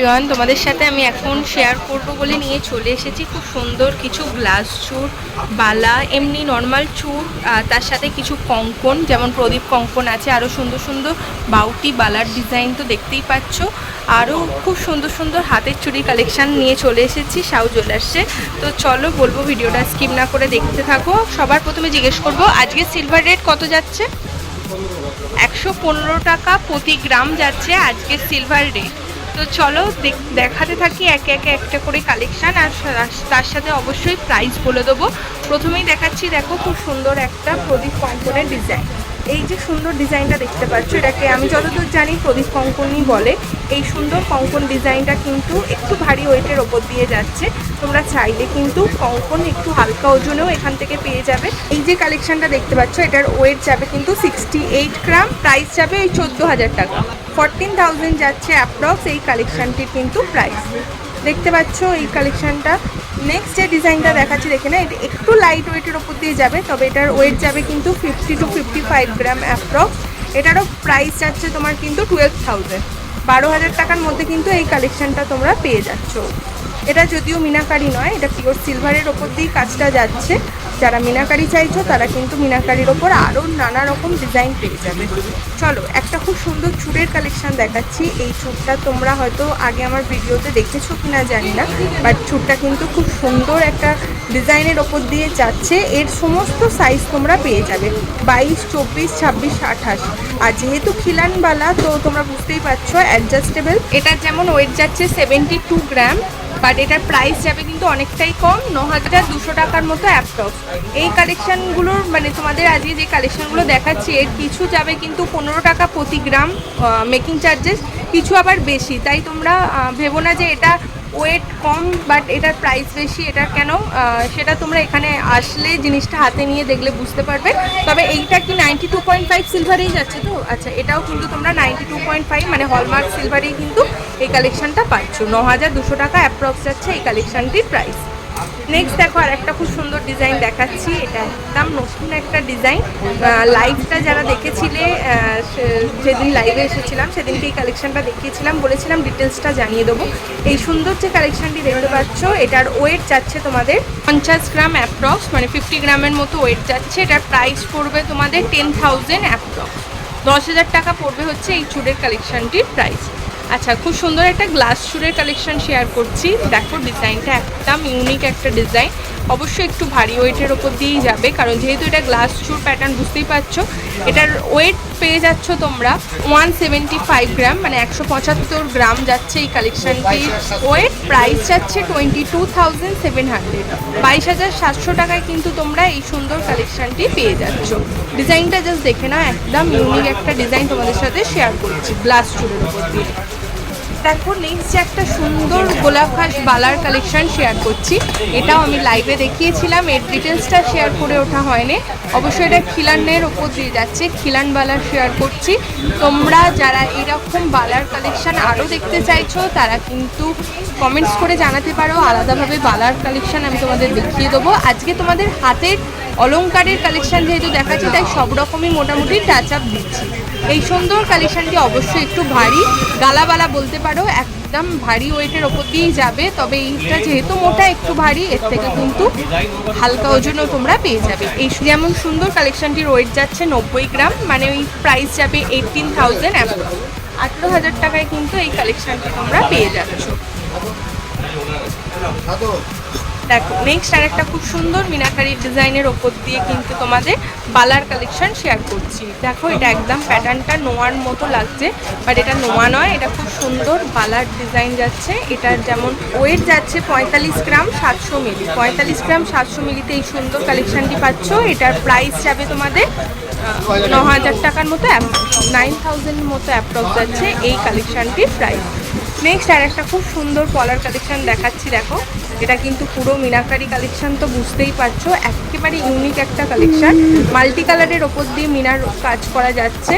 Everyone, তোমাদের সাথে আমি এখন শেয়ার করব বলে নিয়ে চলে এসেছি। খুব সুন্দর কিছু গ্লাস চুর, বালা, এমনি নর্মাল চুর তার সাথে কিছু কঙ্কন, যেমন প্রদীপ কঙ্কন আছে আরও সুন্দর সুন্দর বাউটি, বালার ডিজাইন তো দেখতেই পাচ্ছ। আরও খুব সুন্দর সুন্দর হাতের চুড়ি কালেকশান নিয়ে চলে এসেছি সাউ জুয়েলার্সে তো চলো বলব ভিডিওটা স্কিপ না করে দেখতে থাকো। সবার প্রথমে জিজ্ঞেস করব, আজকে সিলভার রেট কত যাচ্ছে? একশো পনেরো টাকা প্রতি গ্রাম যাচ্ছে আজকে সিলভার রেট তো চলো দেখ- দেখাতে থাকি একে একে একটা করে কালেকশান আর তার সাথে অবশ্যই প্রাইস বলে দেবো। প্রথমেই দেখাচ্ছি, দেখো খুব সুন্দর একটা প্রদীপ কম্পনের ডিজাইন এই যে সুন্দর ডিজাইনটা দেখতে পাচ্ছ, এটাকে আমি যতদূর জানি প্রদীপ কঙ্কনই বলে, এই সুন্দর কঙ্কন ডিজাইনটা কিন্তু একটু ভারী ওয়েটের ওপর দিয়ে যাচ্ছে। তোমরা চাইলে কিন্তু কঙ্কন একটু হালকা ওজনেও এখান থেকে পেয়ে যাবে। এই যে কালেকশনটা দেখতে পাচ্ছ, এটার ওয়েট যাবে কিন্তু সিক্সটি এইট গ্রাম প্রাইস যাবে এই চোদ্দ হাজার টাকা। ফরটিন থাউজেন্ড যাচ্ছে অ্যাপ্রক্স এই কালেকশনটির কিন্তু প্রাইস দেখতে পাচ্ছ এই কালেকশনটা নেক্সট যে ডিজাইনটা দেখাচ্ছি, দেখে না এটা একটু লাইট ওয়েটের ওপর দিয়ে যাবে, তবে এটার ওয়েট যাবে কিন্তু fifty to fifty five gram approx এটারও প্রাইস যাচ্ছে তোমার কিন্তু টুয়েলভ থাউজেন্ড বারো হাজার টাকার মধ্যে কিন্তু এই কালেকশনটা তোমরা পেয়ে যাচ্ছ। এটা যদিও মিনাকারি নয়, এটা পিওর সিলভারের ওপর দিয়েই কাজটা যাচ্ছে। যারা মিনাকারি চাইছো, তারা কিন্তু মিনাকারির ওপর আরও নানা রকম ডিজাইন পেয়ে যাবে। চলো, একটা খুব সুন্দর চুড়ের কালেকশন দেখাচ্ছি। এই চুড়টা তোমরা হয়তো আগে আমার ভিডিওতে দেখেছ কি না জানি না বাট চুড়টা কিন্তু খুব সুন্দর একটা ডিজাইনের ওপর দিয়ে যাচ্ছে। এর সমস্ত সাইজ তোমরা পেয়ে যাবে। বাইশ, চব্বিশ, ছাব্বিশ, আঠাশ। আর যেহেতু খিলানবালা, তো তোমরা বুঝতেই পারছ অ্যাডজাস্টেবল এটার যেমন ওয়েট যাচ্ছে সেভেন্টি টু গ্রাম বাট এটার প্রাইস যাবে কিন্তু অনেকটাই কম ন হাজার দুশো টাকার মতো অ্যাপটপ এই কালেকশানগুলোর মানে তোমাদের আজকে যে কালেকশানগুলো দেখাচ্ছি, এর কিছু যাবে কিন্তু পনেরো টাকা প্রতি গ্রাম মেকিং চার্জেস কিছু আবার বেশি। তাই তোমরা ভেবো না যে এটা ওয়েট কম বাট এটার প্রাইস বেশি এটা কেন? সেটা তোমরা এখানে আসলে জিনিসটা হাতে নিয়ে দেখলে বুঝতে পারবে। তবে এইটা কি নাইনটি টু পয়েন্ট ফাইভ সিলভারেই যাচ্ছে তো? আচ্ছা এটাও কিন্তু তোমরা নাইনটি টু পয়েন্ট ফাইভ মানে হলমার্ক সিলভারেই কিন্তু এই কালেকশানটা পাচ্ছ। ন হাজার দুশো টাকা অ্যাপ্রক্স যাচ্ছে এই কালেকশানটির প্রাইস নেক্সট দেখো আর একটা খুব সুন্দর ডিজাইন দেখাচ্ছি। এটা একদম নতুন একটা ডিজাইন লাইভটা যারা দেখেছিলে যেদিন লাইভে এসেছিলাম, সেদিনকে এই কালেকশনটা দেখিয়েছিলাম। বলেছিলাম ডিটেলসটা জানিয়ে দেবো। এই সুন্দর যে কালেকশনটি দেখতে পাচ্ছ, এটার ওয়েট যাচ্ছে তোমাদের পঞ্চাশ গ্রাম অ্যাপ্রক্স মানে ফিফটি গ্রামের মতো ওয়েট যাচ্ছে। এটার প্রাইস পড়বে তোমাদের টেন থাউজেন্ড অ্যাপ্রক্স দশ হাজার টাকা পড়বে হচ্ছে এই চুড়ের কালেকশনটির প্রাইস আচ্ছা খুব সুন্দর একটা গ্লাস চুড়ের কালেকশন শেয়ার করছি। দেখো ডিজাইনটা একদম ইউনিক একটা ডিজাইন অবশ্যই একটু ভারী ওয়েটের ওপর দিয়েই যাবে, কারণ যেহেতু এটা গ্লাস চুর প্যাটার্ন বুঝতেই পারছ, এটার ওয়েট পেয়ে যাচ্ছ তোমরা ওয়ান সেভেন্টি ফাইভ গ্রাম মানে একশো পঁচাত্তর গ্রাম যাচ্ছে এই কালেকশনটির ওয়েট প্রাইস যাচ্ছে twenty two thousand seven hundred বাইশ হাজার সাতশো টাকায় কিন্তু তোমরা এই সুন্দর কালেকশনটি পেয়ে যাচ্ছ। ডিজাইনটা জাস্ট দেখে না একদম ইউনিক একটা ডিজাইন তোমাদের সাথে শেয়ার করছি গ্লাস চুরের উপর দিয়ে। দেখো নেক্সট যে একটা সুন্দর গোলাপ ঘাস বালার কালেকশন শেয়ার করছি, এটাও আমি লাইভে দেখিয়েছিলাম। এর ডিটেলসটা শেয়ার করে ওঠা হয়নি। অবশ্যই এটা খিলানের ওপর দিয়ে যাচ্ছে, খিলান বালার শেয়ার করছি। তোমরা যারা এরকম বালার কালেকশন আরও দেখতে চাইছো, তারা কিন্তু কমেন্টস করে জানাতে পারো। আলাদাভাবে বালার কালেকশন আমি তোমাদের দেখিয়ে দেবো। আজকে তোমাদের হাতের অলংকারের কালেকশন যেহেতু দেখাচ্ছি, তাই সব রকমই মোটামুটি টাচ আপ দিচ্ছি। এই সুন্দর কালেকশনটি অবশ্যই একটু ভারী। গালাবালা বলতে পারো, একদম ভারী ওয়েটের ওপর দিয়েই যাবে, তবে এইটা যেহেতু মোটা, একটু ভারী, এর থেকে কিন্তু হালকা ওজনও তোমরা পেয়ে যাবে। এই যেমন সুন্দর কালেকশনটির ওয়েট যাচ্ছে নব্বই গ্রাম মানে ওই প্রাইস যাবে এইটিন থাউজেন্ড আঠেরো হাজার টাকায় কিন্তু এই কালেকশনটি তোমরা পেয়ে যাচ্ছ। দেখো নেক্সট আর একটা খুব সুন্দর মিনাকারি ডিজাইনের ওপর দিয়ে কিন্তু তোমাদের বালার কালেকশন শেয়ার করছি। দেখো, এটা একদম প্যাটার্নটা নোয়ার মতো লাগছে বাট এটা নোয়া নয়, এটা খুব সুন্দর বালার ডিজাইন যাচ্ছে। এটার যেমন ওয়েট যাচ্ছে পঁয়তাল্লিশ গ্রাম সাতশো মিলি পঁয়তাল্লিশ গ্রাম সাতশো মিলিতে এই সুন্দর কালেকশনটি পাচ্ছ। এটার প্রাইস যাবে তোমাদের ন হাজার টাকার মতো নাইন থাউজেন্ড মতো অ্যাপ্রক্স যাচ্ছে এই কালেকশনটির প্রাইস নেক্সট আর একটা খুব সুন্দর পলার কালেকশন দেখাচ্ছি, দেখো। এটা কিন্তু পুরো মিনাকারি কালেকশন তো বুঝতেই পারছ। একেবারে ইউনিক একটা কালেকশন মাল্টি কালারের ওপর দিয়ে মিনার কাজ করা যাচ্ছে।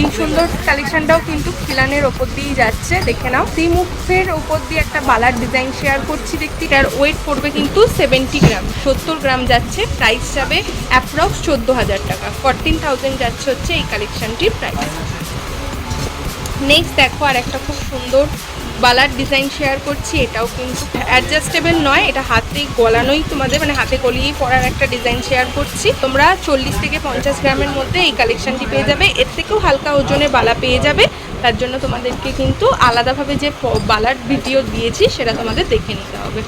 এই সুন্দর কালেকশনটাও কিন্তু খিলানের ওপর দিয়েই যাচ্ছে। দেখে নাও। মুখের ওপর দিয়ে একটা বালার ডিজাইন শেয়ার করছি দেখতে। এটার ওয়েট পড়বে কিন্তু সেভেন্টি গ্রাম সত্তর গ্রাম যাচ্ছে। প্রাইস যাবে অ্যাপ্রক্স চোদ্দ হাজার টাকা। ফরটিন থাউজেন্ড যাচ্ছে হচ্ছে এই কালেকশনটির প্রাইস নেক্সট দেখো আর একটা খুব সুন্দর বালার ডিজাইন শেয়ার করছি, এটাও কিন্তু অ্যাডজাস্টেবল নয়, এটা হাতে গলানোই তোমাদের মানে হাতে গলিয়েই পরার একটা ডিজাইন শেয়ার করছি। তোমরা চল্লিশ থেকে পঞ্চাশ গ্রামের মধ্যে এই কালেকশানটি পেয়ে যাবে। এর থেকেও হালকা ওজনে বালা পেয়ে যাবে। তার জন্য তোমাদেরকে কিন্তু আলাদাভাবে যে বালার ভিডিও দিয়েছি, সেটা তোমাদের দেখে নিতে হবে।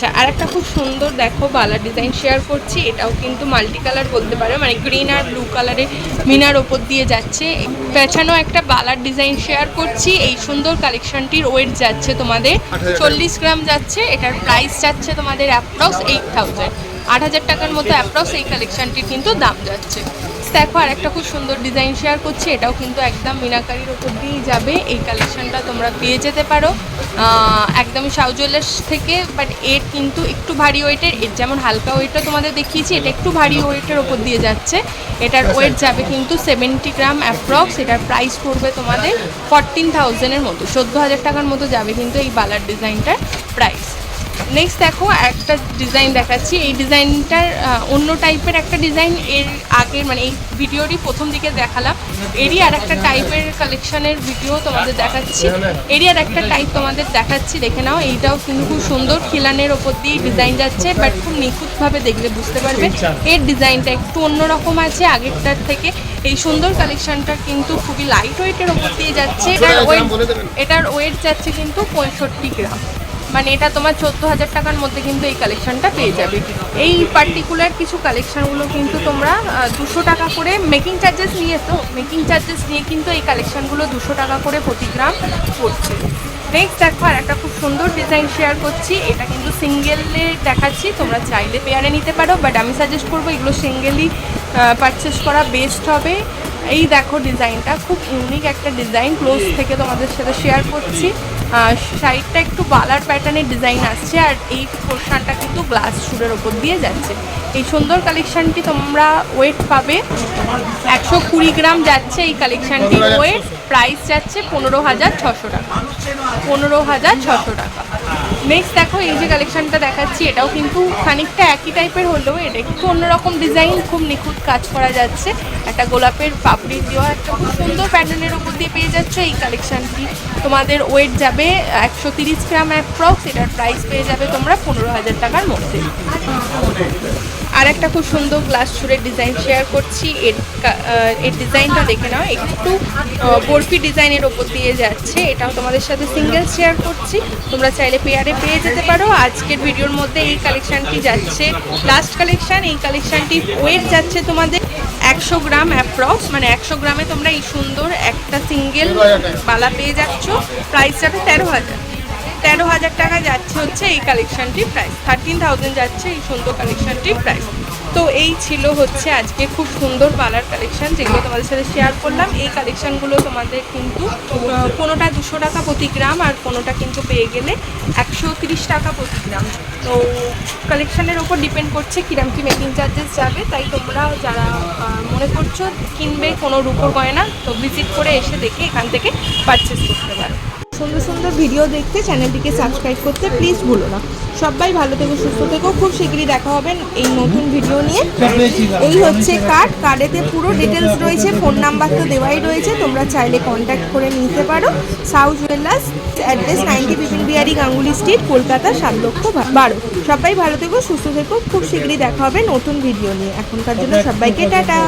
আচ্ছা আর একটা খুব সুন্দর দেখো বালার ডিজাইন শেয়ার করছি। এটাও কিন্তু মাল্টি কালার বলতে পারো মানে গ্রিন আর ব্লু কালারের মিনার ওপর দিয়ে যাচ্ছে। পেছানো একটা বালার ডিজাইন শেয়ার করছি। এই সুন্দর কালেকশনটির ওয়েট যাচ্ছে তোমাদের চল্লিশ গ্রাম যাচ্ছে। এটার প্রাইস যাচ্ছে তোমাদের অ্যাপ্রক্স এইট থাউজেন্ড আট হাজার টাকার মতো অ্যাপ্রক্স এই কালেকশনটির কিন্তু দাম যাচ্ছে। দেখো আর একটা খুব সুন্দর ডিজাইন শেয়ার করছি এটাও কিন্তু একদম মিনাকারির ওপর দিয়েই যাবে। এই কালেকশনটা তোমরা পেয়ে যেতে পারো। একদমই সাউ জুয়েলার্স থেকে বাট এর কিন্তু একটু ভারী ওয়েটের এর। যেমন হালকা ওয়েটটা তোমাদের দেখিয়েছি এটা একটু ভারী ওয়েটের ওপর দিয়ে যাচ্ছে। এটার ওয়েট যাবে কিন্তু সেভেন্টি গ্রাম অ্যাপ্রক্স এটার প্রাইস পড়বে তোমাদের ফরটিন থাউজেন্ডের মতো। চোদ্দ হাজার টাকার মতো যাবে কিন্তু এই বালার ডিজাইনটার প্রাইস নেক্সট দেখো একটা ডিজাইন দেখাচ্ছি। এই ডিজাইনটার অন্য টাইপের একটা ডিজাইন এর আগের মানে এই ভিডিওরই প্রথম দিকে দেখালাম। এরই আর একটা টাইপের কালেকশনের ভিডিও তোমাদের দেখাচ্ছি। এরই আর একটা টাইপ তোমাদের দেখাচ্ছি দেখে নাও। এইটাও কিন্তু খুব সুন্দর খিলানের ওপর দিয়ে ডিজাইন যাচ্ছে বাট খুব নিখুঁতভাবে দেখলে বুঝতে পারবে। এর ডিজাইনটা একটু অন্যরকম আছে আগেরটার থেকে। এই সুন্দর কালেকশনটা কিন্তু খুবই লাইট ওয়েটের ওপর দিয়ে যাচ্ছে। এটার ওয়েট এটার ওয়েট যাচ্ছে কিন্তু পঁয়ষট্টি গ্রাম মানে এটা তোমার চোদ্দ হাজার টাকার মধ্যে কিন্তু এই কালেকশনটা পেয়ে যাবে। এই পার্টিকুলার কিছু কালেকশনগুলো কিন্তু তোমরা দুশো টাকা করে মেকিং চার্জেস নিয়ে তো মেকিং চার্জেস নিয়ে কিন্তু এই কালেকশনগুলো দুশো টাকা করে প্রতি গ্রাম পড়ছে। নেক্সট দেখো, আর একটা খুব সুন্দর ডিজাইন শেয়ার করছি। এটা কিন্তু সিঙ্গেলে দেখাচ্ছি। তোমরা চাইলে পেয়ারে নিতে পারো বাট আমি সাজেস্ট করব এগুলো সিঙ্গেলই পারচেস করা বেস্ট হবে। এই দেখো ডিজাইনটা খুব ইউনিক একটা ডিজাইন ক্লোজ থেকে তোমাদের সাথে শেয়ার করছি। সাইডটা একটু বালার প্যাটার্নের ডিজাইন আসছে আর এই পোর্শনটা কিন্তু গ্লাস শুরের ওপর দিয়ে যাচ্ছে। এই সুন্দর কালেকশানটি তোমরা ওয়েট পাবে। একশো কুড়ি গ্রাম যাচ্ছে এই কালেকশনটির ওয়েট প্রাইস যাচ্ছে পনেরো হাজার ছশো টাকা। পনেরো হাজার ছশো টাকা। নেক্সট দেখো, এই যে কালেকশনটা দেখাচ্ছি, এটাও কিন্তু খানিকটা একই টাইপের হলেও এটা একটু অন্যরকম ডিজাইন খুব নিখুঁত কাজ করা যাচ্ছে। একটা গোলাপের পাপড়ি দেওয়া একটা খুব সুন্দর প্যাটার্নের উপর দিয়ে পেয়ে যাচ্ছে এই কালেকশনটি তোমাদের ওয়েট যাবে একশো তিরিশ গ্রাম অ্যাপ্রক্স এটার প্রাইস পেয়ে যাবে তোমরা পনেরো হাজার টাকার মধ্যে। আর একটা খুব সুন্দর গ্লাস চুরের ডিজাইন শেয়ার করছি। এর এর ডিজাইনটা দেখে নাও। একটু বরফি ডিজাইনের ওপর দিয়ে যাচ্ছে। এটাও তোমাদের সাথে সিঙ্গেল শেয়ার করছি। তোমরা চাইলে পেয়ারে পেয়ে যেতে পারো। আজকের ভিডিওর মধ্যে এই কালেকশানটি যাচ্ছে। লাস্ট কালেকশান এই কালেকশনটি ওয়েট যাচ্ছে তোমাদের একশো গ্রাম অ্যাপ্রক্স মানে একশো গ্রামে তোমরা এই সুন্দর একটা সিঙ্গেল বালা পেয়ে যাচ্ছ। প্রাইস যাবে তেরো হাজার। তেরো হাজার টাকা যাচ্ছে হচ্ছে এই কালেকশনটির প্রাইস থার্টিন থাউজেন্ড যাচ্ছে এই সুন্দর কালেকশনটির প্রাইস তো এই ছিল হচ্ছে আজকে খুব সুন্দর পার্লার কালেকশন যেগুলো তোমাদের সাথে শেয়ার করলাম। এই কালেকশনগুলো তোমাদের কিন্তু কোনোটা দুশো টাকা প্রতি গ্রাম আর কোনোটা কিন্তু পেয়ে গেলে একশো তিরিশ টাকা প্রতি গ্রাম তো কালেকশনের ওপর ডিপেন্ড করছে কিরম কি মেকিং চার্জেস যাবে। তাই তোমরা যারা মনে করছ কিনবে কোনো রূপোর গয়না, তো ভিজিট করে এসে দেখে এখান থেকে পারচেস করতে পারো। সুন্দর সুন্দর ভিডিও দেখতে চ্যানেলটিকে সাবস্ক্রাইব করতে প্লিজ ভুলো না। সবাই ভালো থেকো, সুস্থ থেকো, খুব শীঘ্রই দেখা হবে এই নতুন ভিডিও নিয়ে। এই হচ্ছে কার্ড কার্ডেতে পুরো ডিটেলস রয়েছে ফোন নাম্বার তো দেওয়াই রয়েছে, তোমরা চাইলে কন্ট্যাক্ট করে নিতে পারো। South Jewellers address ninety Bipin Bihari Ganguly street Kolkata, সাত লক্ষ বারো। সবাই ভালো থেকো, সুস্থ থেকো, খুব শীঘ্রই দেখা হবে নতুন ভিডিও নিয়ে। এখনকার জন্য সবাইকে টাটা।